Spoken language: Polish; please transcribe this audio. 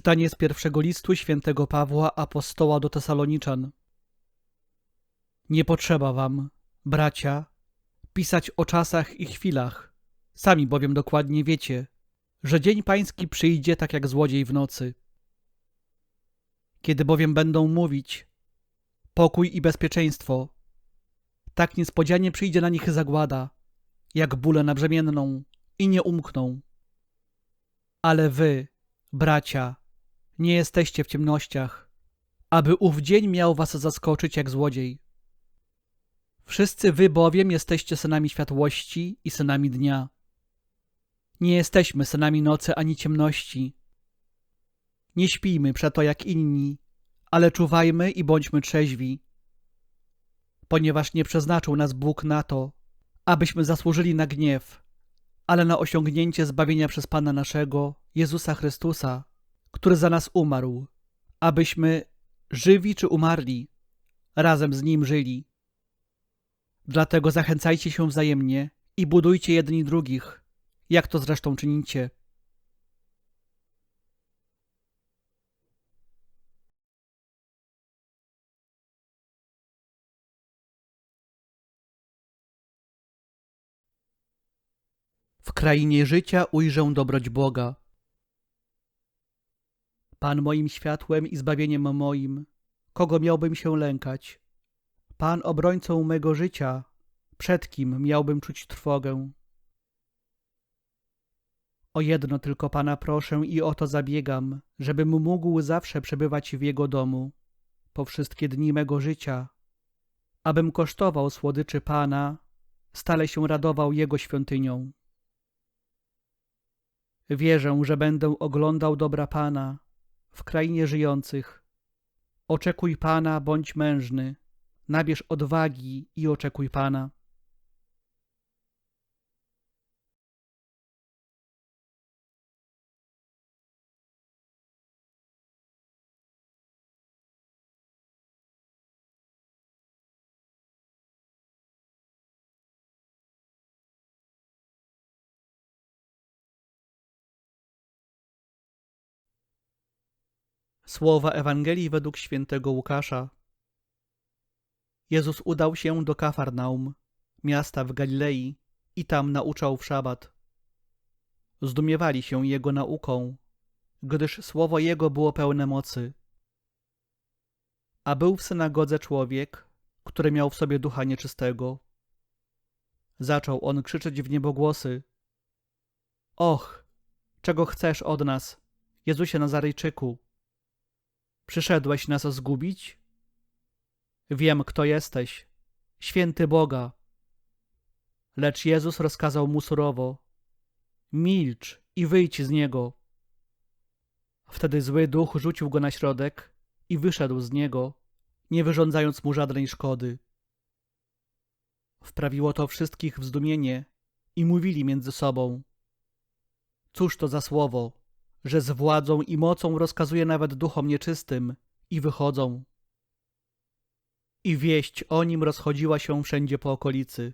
Czytanie z pierwszego listu świętego Pawła apostoła do Tesaloniczan. Nie potrzeba wam, bracia, pisać o czasach i chwilach. Sami bowiem dokładnie wiecie, że dzień pański przyjdzie tak jak złodziej w nocy. Kiedy bowiem będą mówić pokój i bezpieczeństwo, tak niespodzianie przyjdzie na nich zagłada, jak bóle na brzemienną i nie umkną. Ale wy, bracia, nie jesteście w ciemnościach, aby ów dzień miał was zaskoczyć jak złodziej. Wszyscy wy bowiem jesteście synami światłości i synami dnia. Nie jesteśmy synami nocy ani ciemności. Nie śpijmy przeto jak inni, ale czuwajmy i bądźmy trzeźwi. Ponieważ nie przeznaczył nas Bóg na to, abyśmy zasłużyli na gniew, ale na osiągnięcie zbawienia przez Pana naszego, Jezusa Chrystusa, który za nas umarł, abyśmy, żywi czy umarli, razem z Nim żyli. Dlatego zachęcajcie się wzajemnie i budujcie jedni drugich, jak to zresztą czynicie. W krainie życia ujrzę dobroć Boga. Pan moim światłem i zbawieniem moim, kogo miałbym się lękać? Pan obrońcą mego życia, przed kim miałbym czuć trwogę? O jedno tylko Pana proszę i o to zabiegam, żebym mógł zawsze przebywać w Jego domu, po wszystkie dni mego życia, abym kosztował słodyczy Pana, stale się radował Jego świątynią. Wierzę, że będę oglądał dobra Pana w krainie żyjących. Oczekuj Pana, bądź mężny, nabierz odwagi i oczekuj Pana. Słowa Ewangelii według świętego Łukasza. Jezus udał się do Kafarnaum, miasta w Galilei, i tam nauczał w szabat. Zdumiewali się jego nauką, gdyż słowo jego było pełne mocy. A był w synagodze człowiek, który miał w sobie ducha nieczystego. Zaczął on krzyczeć w niebogłosy. Och, czego chcesz od nas, Jezusie Nazarejczyku? Przyszedłeś nas zgubić? Wiem, kto jesteś, święty Boga. Lecz Jezus rozkazał mu surowo: Milcz i wyjdź z niego. Wtedy zły duch rzucił go na środek i wyszedł z niego, nie wyrządzając mu żadnej szkody. Wprawiło to wszystkich w zdumienie i mówili między sobą: Cóż to za słowo? Że z władzą i mocą rozkazuje nawet duchom nieczystym i wychodzą. I wieść o nim rozchodziła się wszędzie po okolicy.